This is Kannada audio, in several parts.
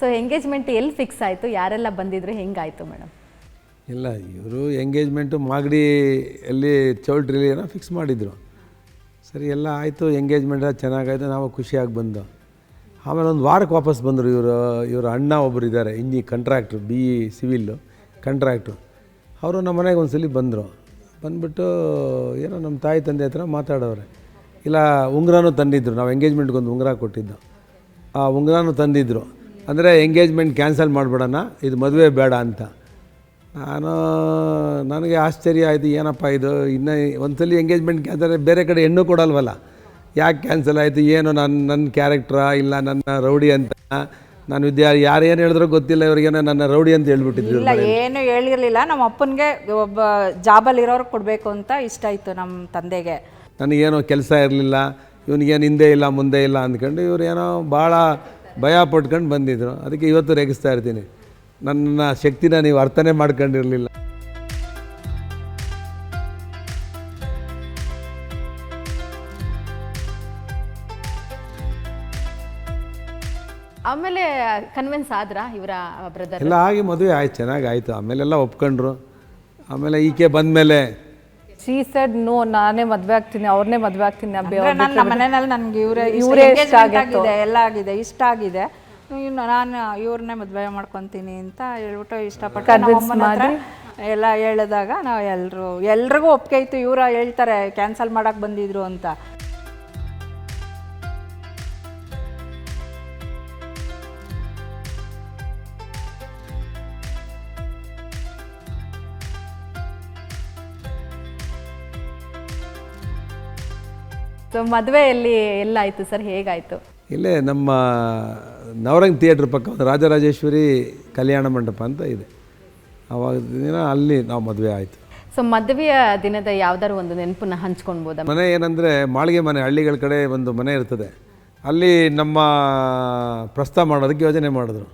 ಸೊ ಎಂಗೇಜ್ಮೆಂಟ್ ಎಲ್ಲಿ ಫಿಕ್ಸ್ ಆಯಿತು? ಯಾರೆಲ್ಲ ಬಂದಿದ್ರು, ಹೆಂಗಾಯಿತು ಮೇಡಮ್ ಇಲ್ಲ, ಇವರು ಎಂಗೇಜ್ಮೆಂಟು ಮಾಗಡಿ ಅಲ್ಲಿ, ಚೌಲ್ಟ್ರಿಲಿ ಏನೋ ಫಿಕ್ಸ್ ಮಾಡಿದರು. ಸರಿ, ಎಲ್ಲ ಆಯಿತು ಎಂಗೇಜ್ಮೆಂಟ್ ಚೆನ್ನಾಗಾಯಿತು, ನಾವು ಖುಷಿಯಾಗಿ ಬಂದು. ಆಮೇಲೆ ಒಂದು ವಾರಕ್ಕೆ ವಾಪಸ್ ಬಂದರು ಇವರು ಇವರು ಅಣ್ಣ ಒಬ್ಬರು ಇದ್ದಾರೆ ಇಂಜಿ contractor B E civil contractor ಅವರು ನಮ್ಮ ಮನೆಗೆ ಒಂದು ಸಲ ಬಂದರು. ಬಂದುಬಿಟ್ಟು, ಏನೋ ನಮ್ಮ ತಾಯಿ, ತಂದೆ ಹತ್ರ ಮಾತಾಡೋರೆ ಇಲ್ಲ, ಉಂಗ್ರನೂ ತಂದಿದ್ದರು ನಾವು ಎಂಗೇಜ್ಮೆಂಟ್ಗೊಂದು ಉಂಗುರ ಕೊಟ್ಟಿದ್ದು. ಆ ಉಂಗ್ರನೂ ತಂದಿದ್ರು. ಅಂದರೆ ಎಂಗೇಜ್ಮೆಂಟ್ ಕ್ಯಾನ್ಸಲ್ ಮಾಡಿಬಿಡೋಣ ಇದು ಮದುವೆ ಬೇಡ ಅಂತ. ನಾನು ನನಗೆ ಆಶ್ಚರ್ಯ ಆಯಿತು ಏನಪ್ಪ ಇದು? ಇನ್ನು ಒಂದ್ಸಲಿ ಎಂಗೇಜ್ಮೆಂಟ್ ಕ್ಯಾನ್ಸಲ್ ಬೇರೆ ಕಡೆ ಹೆಣ್ಣು ಕೊಡಲ್ವಲ್ಲ? ಯಾಕೆ ಕ್ಯಾನ್ಸಲ್ ಆಯಿತು? ಏನು ನನ್ನ ನನ್ನ ಕ್ಯಾರೆಕ್ಟ್ರಾ ಇಲ್ಲ ನನ್ನ ರೌಡಿ ಅಂತ? ನಾನು ವಿದ್ಯಾ ಯಾರು ಏನು ಹೇಳಿದ್ರೋ ಗೊತ್ತಿಲ್ಲ ಇವ್ರಿಗೇನೋ ನನ್ನ ರೌಡಿ ಅಂತ ಹೇಳ್ಬಿಟ್ಟಿದ್ರು ಇಲ್ಲ ಏನು ಹೇಳಿರಲಿಲ್ಲ. ನಮ್ಮ ಅಪ್ಪನಿಗೆ ಒಬ್ಬ ಜಾಬಲ್ಲಿ ಇರೋರು ಕೊಡಬೇಕು ಅಂತ ಇಷ್ಟ ಆಯಿತು ನಮ್ಮ ತಂದೆಗೆ. ನನಗೇನೋ ಕೆಲಸ ಇರಲಿಲ್ಲ ಇವನಿಗೇನು ಹಿಂದೆ ಇಲ್ಲ ಮುಂದೆ ಇಲ್ಲ ಅಂದ್ಕೊಂಡು ಇವ್ರು ಏನೋ ಭಾಳ ಭಯ ಪಟ್ಕೊಂಡು ಬಂದಿದ್ರು. ಅದಕ್ಕೆ ಇವತ್ತು ರೇಗಿಸ್ತಾ ಇರ್ತೀನಿ. ನನ್ನ ಶಕ್ತಿನ ನೀವು ಅರ್ಥನೇ ಮಾಡ್ಕೊಂಡಿರಲಿಲ್ಲ. ಆಮೇಲೆ ಕನ್ವಿನ್ಸ್ ಆದ್ರ ಇವರ ಬ್ರದರ್ ಎಲ್ಲ ಆಗಿ ಮದುವೆ ಆಯ್ತು ಚೆನ್ನಾಗಿ ಆಯಿತು. ಆಮೇಲೆಲ್ಲ ಒಪ್ಕೊಂಡ್ರು. ಆಮೇಲೆ ಈಕೆ ಬಂದಮೇಲೆ ಶೀ ಸೆಡ್ ನೋ ನಾನೇ ಮದ್ವೆ ಆಗ್ತೀನಿ ಅವ್ರನ್ನೇ ಮದ್ವೆ ಆಗ್ತೀನಿ ನನ್ನ ಮನೆಯಲ್ಲಿ ನನಗೆ ಇವರೇ ಇವ್ರೇ ಇಷ್ಟ ಆಗಿತ್ತು. ಆಗಿದೆ ಎಲ್ಲ ಆಗಿದೆ ಇಷ್ಟ ಆಗಿದೆ. ಇವ್ನು ನಾನು ಇವ್ರನ್ನೇ ಮದ್ವೆ ಮಾಡ್ಕೊತೀನಿ ಅಂತ ಹೇಳ್ಬಿಟ್ಟು ಇಷ್ಟಪಟ್ಟು ನಮ್ಮ ಅಮ್ಮನ ಹತ್ರ ಎಲ್ಲ ಹೇಳಿದಾಗ ನಾವು ಎಲ್ಲರೂ ಎಲ್ರಿಗೂ ಒಪ್ಪಿಗೆ ಇತ್ತು ಇವ್ರ ಹೇಳ್ತಾರೆ ಕ್ಯಾನ್ಸಲ್ ಮಾಡಕ್ ಬಂದಿದ್ರು ಅಂತ. ಸೊ ಮದುವೆಯಲ್ಲಿ ಎಲ್ಲಾಯಿತು ಸರ್? ಹೇಗಾಯಿತು? ಇಲ್ಲೇ ನಮ್ಮ ನವರಂಗ್ ಥಿಯೇಟ್ರ್ ಪಕ್ಕ ಒಂದು ರಾಜರಾಜೇಶ್ವರಿ ಕಲ್ಯಾಣ ಮಂಟಪ ಅಂತ ಇದೆ. ಆವಾಗ ದಿನ ಅಲ್ಲಿ ನಾವು ಮದುವೆ ಆಯಿತು. ಸೊ ಮದುವೆಯ ದಿನದ ಯಾವ್ದಾದ್ರು ಒಂದು ನೆನಪನ್ನ ಹಂಚ್ಕೊಳ್ಬೋದಾ ಮನೆ ಏನಂದರೆ ಮಾಳಿಗೆ ಮನೆ ಹಳ್ಳಿಗಳ ಕಡೆ ಒಂದು ಮನೆ ಇರ್ತದೆ. ಅಲ್ಲಿ ನಮ್ಮ ಪ್ರಸ್ತಾವ ಮಾಡೋದಕ್ಕೆ ಯೋಜನೆ ಮಾಡಿದ್ರು.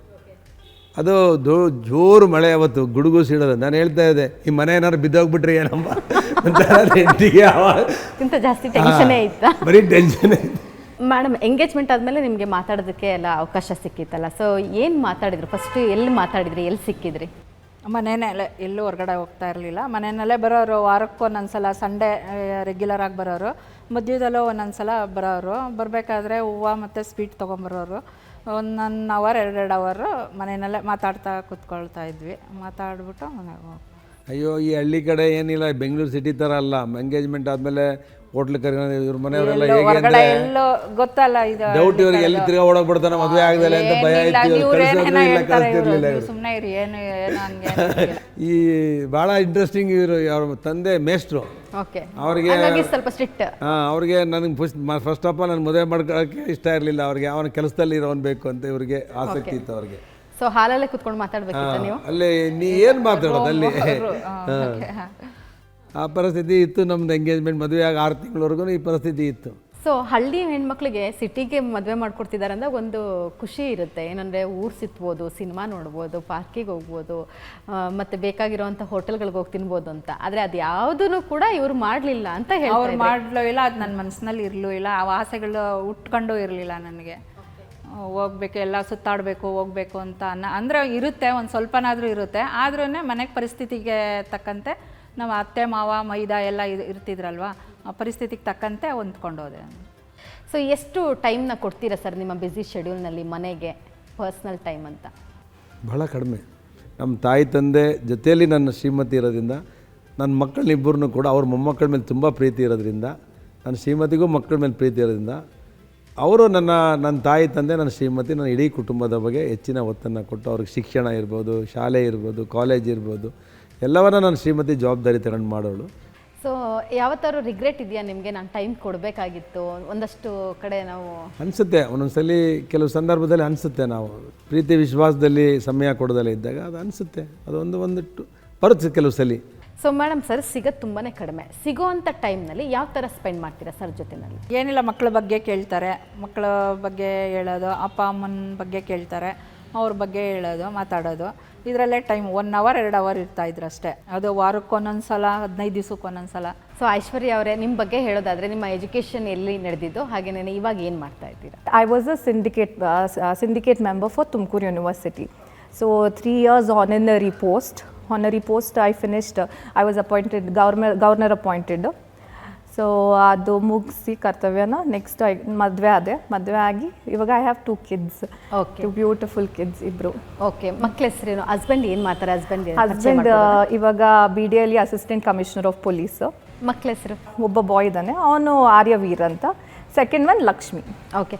ಅದು ದೊ ಜೋರು ಮಳೆ ಅವತ್ತು ಗುಡುಗು ಸಿಡೋದು ನಾನು ಹೇಳ್ತಾ ಇದ್ದೆ ಈ ಮನೆ ಏನಾದ್ರು ಬಿದ್ದೋಗ್ಬಿಟ್ರಿ ಏನಮ್ಮ? ಇಂತ ಜಾಸ್ತಿ ಟೆನ್ಷನೇ ಐತಾ ಬರೀ ಟೆನ್ಷನ್ ಮೇಡಮ್ ಎಂಗೇಜ್ಮೆಂಟ್ ಆದಮೇಲೆ ನಿಮಗೆ ಮಾತಾಡೋದಕ್ಕೆ ಎಲ್ಲ ಅವಕಾಶ ಸಿಕ್ಕಿತ್ತಲ್ಲ. ಸೊ ಏನು ಮಾತಾಡಿದ್ರು? ಫಸ್ಟ್ ಎಲ್ಲಿ ಮಾತಾಡಿದ್ರಿ? ಎಲ್ಲಿ ಸಿಕ್ಕಿದ್ರಿ? ಮನೆಯಲ್ಲೇ ಎಲ್ಲೂ ಹೊರಗಡೆ ಹೋಗ್ತಾ ಇರಲಿಲ್ಲ. ಮನೆಯಲ್ಲೇ ಬರೋರು ವಾರಕ್ಕೆ ಒಂದೊಂದ್ಸಲ ಸಂಡೇ ರೆಗ್ಯುಲರ್ ಆಗಿ ಬರೋರು. ಮಧ್ಯದಲ್ಲೂ ಒಂದೊಂದ್ಸಲ ಬರೋರು. ಬರಬೇಕಾದ್ರೆ ಹೂವು ಮತ್ತು ಸ್ವೀಟ್ ತೊಗೊಂಬರೋರು. ಒಂದೊಂದು ಅವರ್ ಎರಡೆರಡು ಅವರು ಮನೆಯಲ್ಲೇ ಮಾತಾಡ್ತಾ ಕೂತ್ಕೊಳ್ತಾ ಇದ್ವಿ. ಮಾತಾಡ್ಬಿಟ್ಟು ಮನೆಗೆ ಹೋಗ್- ಅಯ್ಯೋ ಈ ಹಳ್ಳಿ ಕಡೆ ಏನಿಲ್ಲ ಬೆಂಗಳೂರು ಸಿಟಿ ಥರ ಅಲ್ಲ. ಎಂಗೇಜ್ಮೆಂಟ್ ಆದಮೇಲೆ ಹೋಟ್ಲ್ ಕರಿ ಇವ್ರ ಮನೆಯವರೆಲ್ಲ ಹೇಗೆ ಹೊರಗಡೆ ಅಂದರೆ ಎಲ್ಲೋ ಗೊತ್ತಲ್ಲ ಇದು ಡೌಟ್ ಇವ್ರಿಗೆ ಎಲ್ಲಿ ತಿರ್ಗಾ ಓಡೋಗ್ಬಿಡ್ತಾನೆ ಮದುವೆ ಆಗದಲ್ಲ ಅಂತ ಭಯ ಇತ್ತು. ಇವ್ರು ಕಳಿಸೋದು ಹೇಳ್ತಾರೆ ಇವ್ರು, ಇವರು. ಸುಮ್ಮನೆ ಇರಿ ಏನು ಏನು ಹಂಗೆ ಈ ಭಾಳ ಇಂಟ್ರೆಸ್ಟಿಂಗ್ ಇವರು ಅವ್ರ ತಂದೆ ಮೇಸ್ಟ್ರು ಓಕೆ ಅವ್ರಿಗೆ ಹಾಗಾಗಿ ಸ್ವಲ್ಪ ಸ್ಟ್ರಿಕ್ಟ್ ಹಾಂ ಅವ್ರಿಗೆ ನನಗೆ ಫಸ್ಟ್ ಫಸ್ಟ್ ಆಫ್ ಆಲ್ ನಾನು ಮದುವೆ ಮಾಡ್ಕೊಳ್ಳೋಕ್ಕೆ ಇಷ್ಟ ಇರಲಿಲ್ಲ. ಅವ್ರಿಗೆ ಅವನ ಕೆಲಸದಲ್ಲಿ ಇರೋನ್ ಬೇಕು ಅಂತ ಇವ್ರಿಗೆ ಆಸಕ್ತಿ ಇತ್ತು ಅವ್ರಿಗೆ. ಸೊ ಹಾಲಲ್ಲೇ ಕುತ್ಕೊಂಡು ಮಾತಾಡ್ಬೇಕಿತ್ತ ನೀವು? ಅಲ್ಲಿ ನೀ ಏನು ಮಾತಾಡೋದು ಅಲ್ಲಿ? ಆ ಪರಿಸ್ಥಿತಿ ಇತ್ತು ನಮ್ದು ಎಂಗೇಜ್ಮೆಂಟ್ ಮದುವೆ ಆಗಿ ಆರು ತಿಂಗಳವರೆಗೂ ಈ ಪರಿಸ್ಥಿತಿ ಇತ್ತು. ಸೊ ಹಳ್ಳಿ ಹೆಣ್ಮಕ್ಳಿಗೆ ಸಿಟಿಗೆ ಮದುವೆ ಮಾಡ್ಕೊಡ್ತಿದ್ದಾರೆ ಅಂದ್ರೆ ಒಂದು ಖುಷಿ ಇರುತ್ತೆ. ಏನಂದರೆ ಊರು ಸಿತ್ಬೋದು ಸಿನಿಮಾ ನೋಡ್ಬೋದು ಪಾರ್ಕಿಗೆ ಹೋಗ್ಬೋದು ಮತ್ತೆ ಬೇಕಾಗಿರೋವಂಥ ಹೋಟೆಲ್ಗಳಿಗೆ ಹೋಗಿ ತಿನ್ಬೋದು ಅಂತ. ಆದರೆ ಅದು ಯಾವುದೂ ಕೂಡ ಇವ್ರು ಮಾಡಲಿಲ್ಲ ಅಂತ ಅವ್ರು ಮಾಡಲೋ ಮಾಡಲೂ ಇಲ್ಲ ಅದು ನನ್ನ ಮನಸ್ಸಿನಲ್ಲಿ ಇರಲೂ ಇಲ್ಲ ಆ ಆಸೆಗಳು ಉಟ್ಕೊಂಡು ಇರಲಿಲ್ಲ ನನಗೆ. ಹೋಗ್ಬೇಕು ಎಲ್ಲ ಸುತ್ತಾಡಬೇಕು ಹೋಗ್ಬೇಕು ಅಂತ ಅನ್ನ ಅಂದರೆ ಇರುತ್ತೆ ಒಂದು ಸ್ವಲ್ಪನಾದರೂ ಇರುತ್ತೆ. ಆದ್ರೂ ಮನೆಗೆ ಪರಿಸ್ಥಿತಿಗೆ ತಕ್ಕಂತೆ ನಾವು ಅತ್ತೆ ಮಾವ ಮೈದಾ ಎಲ್ಲ ಇರ್ತಿದ್ರಲ್ವಾ ಇರ್ತಿದ್ರಲ್ವ ಆ ಪರಿಸ್ಥಿತಿಗೆ ತಕ್ಕಂತೆ ಹೊಂದ್ಕೊಂಡೋದೆ ಸೊ ಎಷ್ಟು ಟೈಮ್ನ ಕೊಡ್ತೀರಾ ಸರ್ ನಿಮ್ಮ ಬ್ಯುಸಿ ಶೆಡ್ಯೂಲ್ನಲ್ಲಿ ಮನೆಗೆ ಪರ್ಸ್ನಲ್ ಟೈಮ್ ಅಂತ? ಬಹಳ ಕಡಿಮೆ. ನಮ್ಮ ತಾಯಿ ತಂದೆ ಜೊತೆಯಲ್ಲಿ ನನ್ನ ಶ್ರೀಮತಿ ಇರೋದ್ರಿಂದ ನನ್ನ ಮಕ್ಕಳನ್ನಿಬ್ಬರನ್ನೂ ಕೂಡ ಅವ್ರ ಮೊಮ್ಮಕ್ಕಳ ಮೇಲೆ ತುಂಬ ಪ್ರೀತಿ ಇರೋದ್ರಿಂದ ನನ್ನ ಶ್ರೀಮತಿಗೂ ಮಕ್ಕಳ ಮೇಲೆ ಪ್ರೀತಿ ಇರೋದ್ರಿಂದ ಅವರು ನನ್ನ ನನ್ನ ತಾಯಿ ತಂದೆ ನನ್ನ ಶ್ರೀಮತಿ ನನ್ನ ಇಡೀ ಕುಟುಂಬದ ಬಗ್ಗೆ ಹೆಚ್ಚಿನ ಒತ್ತನ್ನು ಕೊಟ್ಟು ಅವ್ರಿಗೆ ಶಿಕ್ಷಣ ಇರ್ಬೋದು ಶಾಲೆ ಇರ್ಬೋದು ಕಾಲೇಜ್ ಇರ್ಬೋದು ಎಲ್ಲವನ್ನ ನನ್ನ ಶ್ರೀಮತಿ ಜವಾಬ್ದಾರಿ ತಗೊಂಡು ಮಾಡೋಳು. ಸೊ ಯಾವತ್ತಾದ್ರು ರಿಗ್ರೆಟ್ ಇದೆಯಾ ನಿಮಗೆ? ನಾನು ಟೈಮ್ ಕೊಡಬೇಕಾಗಿತ್ತು. ಒಂದಷ್ಟು ಕಡೆ ನಾವು ಅನಿಸುತ್ತೆ. ಒಂದೊಂದ್ಸಲಿ ಕೆಲವು ಸಂದರ್ಭದಲ್ಲಿ ಅನಿಸುತ್ತೆ ನಾವು. ಪ್ರೀತಿ ವಿಶ್ವಾಸದಲ್ಲಿ ಸಮಯ ಕೊಡೋದಲ್ಲೇ ಇದ್ದಾಗ ಅದು ಅನಿಸುತ್ತೆ. ಅದೊಂದು ಒಂದಿಟ್ಟು ಬರುತ್ತೆ ಕೆಲವು ಸಲ. ಸೊ ಮೇಡಮ್ ಸರ್ ಸಿಗೋದು ತುಂಬಾ ಕಡಿಮೆ. ಸಿಗೋವಂಥ ಟೈಮ್ನಲ್ಲಿ ಯಾವ ಥರ ಸ್ಪೆಂಡ್ ಮಾಡ್ತೀರಾ ಸರ್ ಜೊತೆನಲ್ಲಿ? ಏನಿಲ್ಲ ಮಕ್ಕಳ ಬಗ್ಗೆ ಕೇಳ್ತಾರೆ. ಮಕ್ಕಳ ಬಗ್ಗೆ ಹೇಳೋದು ಅಪ್ಪ ಅಮ್ಮನ ಬಗ್ಗೆ ಕೇಳ್ತಾರೆ. ಅವ್ರ ಬಗ್ಗೆ ಹೇಳೋದು ಮಾತಾಡೋದು. ಇದರಲ್ಲೇ ಟೈಮ್ ಒನ್ ಅವರ್ ಎರಡು ಅವರ್ ಇರ್ತಾ ಇದ್ರು ಅಷ್ಟೇ. ಅದು ವಾರಕ್ಕೆ ಒಂದೊಂದು ಸಲ ಹದಿನೈದು ದಿವ್ಸಕ್ಕೆ ಒಂದೊಂದು ಸಲ. ಸೊ ಐಶ್ವರ್ಯ ಅವರೇ ನಿಮ್ಮ ಬಗ್ಗೆ ಹೇಳೋದಾದರೆ ನಿಮ್ಮ ಎಜುಕೇಷನ್ ಎಲ್ಲಿ ನಡೆದಿದ್ದು? ಹಾಗೇನೇ ಇವಾಗ ಏನು ಮಾಡ್ತಾ ಇದ್ದೀರಾ? Was a syndicate syndicate member for Tumakuru university so three years on and ರಿ years honorary post. I finished I finished, appointed I was appointed, governor, governor appointed. So ಅದು ಮುಗಿಸಿ ಕರ್ತವ್ಯನ ನೆಕ್ಸ್ಟ್ ಐ ಮದುವೆ ಆದೆ. ಮದುವೆ ಆಗಿ ಇವಾಗ I have two kids okay beautiful kids ಇಬ್ಬರು ಓಕೆ ಮಕ್ಳ ಹೆಸರೇನು ಹಸ್ಬೆಂಡ್ ಏನು ಮಾಡ್ತಾರೆ? ಹಸ್ಬೆಂಡ್ ಹಸ್ಬೆಂಡ್ ಇವಾಗ ಬಿ ಡಿ ಅಲ್ಲಿ ಅಸಿಸ್ಟೆಂಟ್ ಕಮಿಷನರ್ ಆಫ್ ಪೊಲೀಸ್ ಮಕ್ಳ ಹೆಸರು? ಒಬ್ಬ ಬಾಯ್ ಇದ್ದಾನೆ. ಅವನು ಆರ್ಯವೀರ್ ಅಂತ. Second one Lakshmi. Okay